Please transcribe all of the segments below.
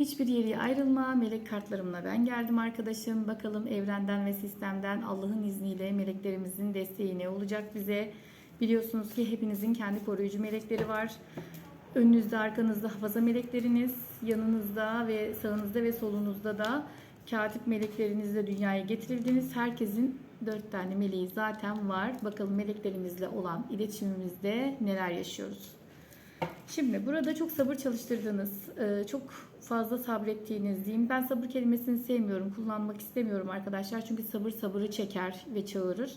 Hiçbir yere ayrılma. Melek kartlarımla ben geldim arkadaşım. Bakalım evrenden ve sistemden Allah'ın izniyle meleklerimizin desteği ne olacak bize? Biliyorsunuz ki hepinizin kendi koruyucu melekleri var. Önünüzde, arkanızda hafaza melekleriniz, yanınızda ve sağınızda ve solunuzda da katip meleklerinizle dünyaya getirildiniz. Herkesin dört tane meleği zaten var. Bakalım meleklerimizle olan iletişimimizde neler yaşıyoruz. Şimdi burada çok sabır çalıştırdığınız, e, çok fazla sabrettiğiniz diyeyim. Ben sabır kelimesini sevmiyorum, kullanmak istemiyorum arkadaşlar. Çünkü sabır sabırı çeker ve çağırır.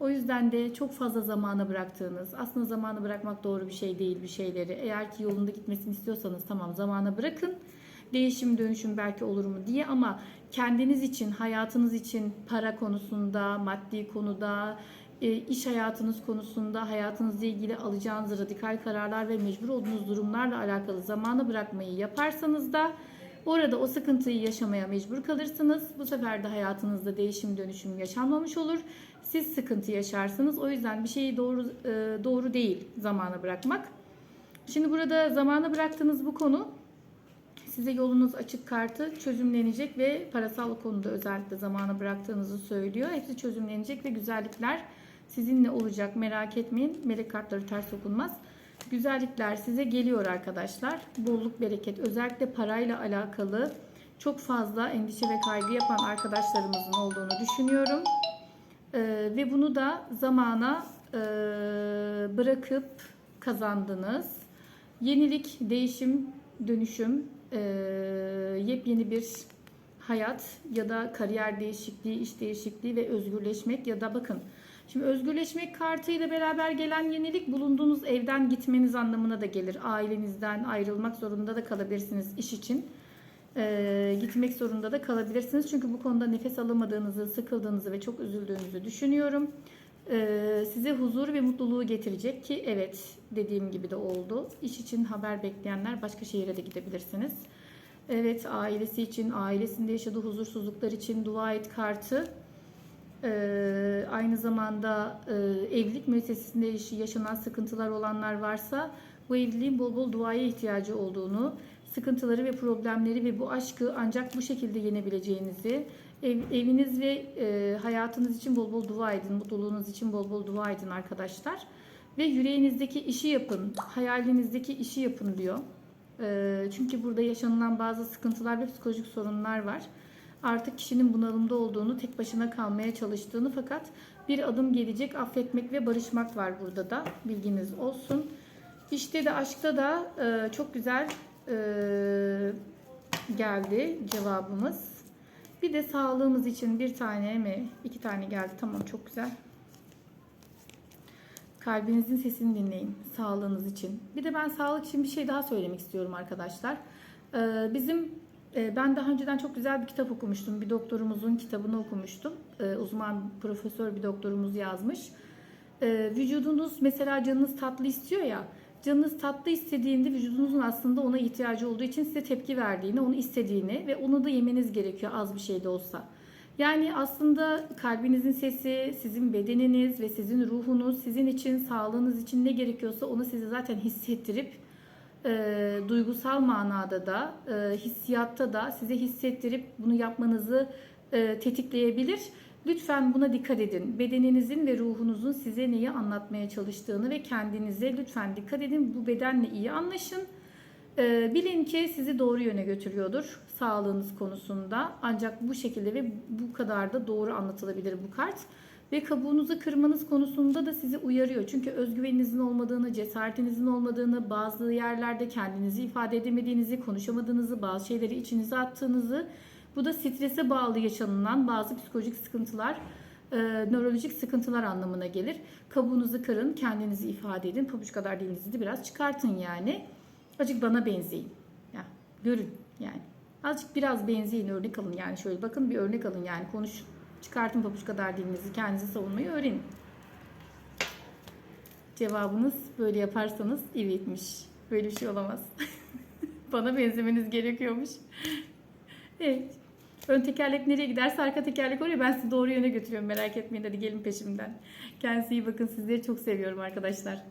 O yüzden de çok fazla zamana bıraktığınız, aslında zamanı bırakmak doğru bir şey değil bir şeyleri. Eğer ki yolunda gitmesini istiyorsanız tamam zamana bırakın. Değişim dönüşüm belki olur mu diye ama kendiniz için, hayatınız için para konusunda, maddi konuda, iş hayatınız konusunda hayatınızla ilgili alacağınız radikal kararlar ve mecbur olduğunuz durumlarla alakalı zamanı bırakmayı yaparsanız da orada o sıkıntıyı yaşamaya mecbur kalırsınız. Bu sefer de hayatınızda değişim dönüşüm yaşanmamış olur. Siz sıkıntı yaşarsınız. O yüzden bir şeyi doğru e, doğru değil zamana bırakmak. Şimdi burada zamana bıraktığınız bu konu size yolunuz açık kartı çözümlenecek ve parasal konuda özellikle zamana bıraktığınızı söylüyor. Hepsi çözümlenecek ve güzellikler sizinle olacak merak etmeyin. Melek kartları ters okunmaz. Güzellikler size geliyor arkadaşlar. Bolluk bereket özellikle parayla alakalı çok fazla endişe ve kaygı yapan arkadaşlarımızın olduğunu düşünüyorum. Ee, ve bunu da zamana e, bırakıp kazandınız. Yenilik, değişim, dönüşüm, e, yepyeni bir hayat ya da kariyer değişikliği, iş değişikliği ve özgürleşmek ya da bakın Şimdi özgürleşmek kartıyla beraber gelen yenilik bulunduğunuz evden gitmeniz anlamına da gelir. Ailenizden ayrılmak zorunda da kalabilirsiniz iş için. Ee, gitmek zorunda da kalabilirsiniz. Çünkü bu konuda nefes alamadığınızı, sıkıldığınızı ve çok üzüldüğünüzü düşünüyorum. Ee, size huzur ve mutluluğu getirecek ki evet dediğim gibi de oldu. İş için haber bekleyenler başka şehire de gidebilirsiniz. Evet ailesi için, ailesinde yaşadığı huzursuzluklar için dua et kartı. Ee, aynı zamanda e, evlilik müessesesinde yaşanan sıkıntılar olanlar varsa bu evliliğin bol bol duaya ihtiyacı olduğunu, sıkıntıları ve problemleri ve bu aşkı ancak bu şekilde yenebileceğinizi, ev, eviniz ve e, hayatınız için bol bol dua edin, mutluluğunuz için bol bol dua edin arkadaşlar. Ve yüreğinizdeki işi yapın, hayalinizdeki işi yapın diyor. E, çünkü burada yaşanılan bazı sıkıntılar ve psikolojik sorunlar var artık kişinin bunalımda olduğunu, tek başına kalmaya çalıştığını fakat bir adım gelecek affetmek ve barışmak var burada da bilginiz olsun. İşte de aşkta da e, çok güzel e, geldi cevabımız. Bir de sağlığımız için bir tane mi iki tane geldi tamam çok güzel. Kalbinizin sesini dinleyin sağlığınız için. Bir de ben sağlık için bir şey daha söylemek istiyorum arkadaşlar. Ee, bizim e, ben daha önceden çok güzel bir kitap okumuştum. Bir doktorumuzun kitabını okumuştum. Ee, uzman profesör bir doktorumuz yazmış. Ee, vücudunuz mesela canınız tatlı istiyor ya. Canınız tatlı istediğinde vücudunuzun aslında ona ihtiyacı olduğu için size tepki verdiğini, onu istediğini ve onu da yemeniz gerekiyor az bir şey de olsa. Yani aslında kalbinizin sesi, sizin bedeniniz ve sizin ruhunuz sizin için, sağlığınız için ne gerekiyorsa onu size zaten hissettirip e, duygusal manada da, e, hissiyatta da size hissettirip bunu yapmanızı e, tetikleyebilir. Lütfen buna dikkat edin. Bedeninizin ve ruhunuzun size neyi anlatmaya çalıştığını ve kendinize lütfen dikkat edin. Bu bedenle iyi anlaşın. E, bilin ki sizi doğru yöne götürüyordur sağlığınız konusunda. Ancak bu şekilde ve bu kadar da doğru anlatılabilir bu kart ve kabuğunuzu kırmanız konusunda da sizi uyarıyor. Çünkü özgüveninizin olmadığını, cesaretinizin olmadığını, bazı yerlerde kendinizi ifade edemediğinizi, konuşamadığınızı, bazı şeyleri içinize attığınızı, bu da strese bağlı yaşanılan bazı psikolojik sıkıntılar, e, nörolojik sıkıntılar anlamına gelir. Kabuğunuzu kırın, kendinizi ifade edin, pabuç kadar dilinizi de biraz çıkartın yani. Azıcık bana benzeyin. Ya, görün yani. Azıcık biraz benzeyin, örnek alın yani şöyle bakın bir örnek alın yani konuşun. Çıkartın pabuç kadar dilinizi, kendinizi savunmayı öğrenin. Cevabınız böyle yaparsanız evetmiş. Böyle bir şey olamaz. Bana benzemeniz gerekiyormuş. evet. Ön tekerlek nereye giderse arka tekerlek oraya ben sizi doğru yöne götürüyorum merak etmeyin hadi gelin peşimden. Kendinize iyi bakın sizleri çok seviyorum arkadaşlar.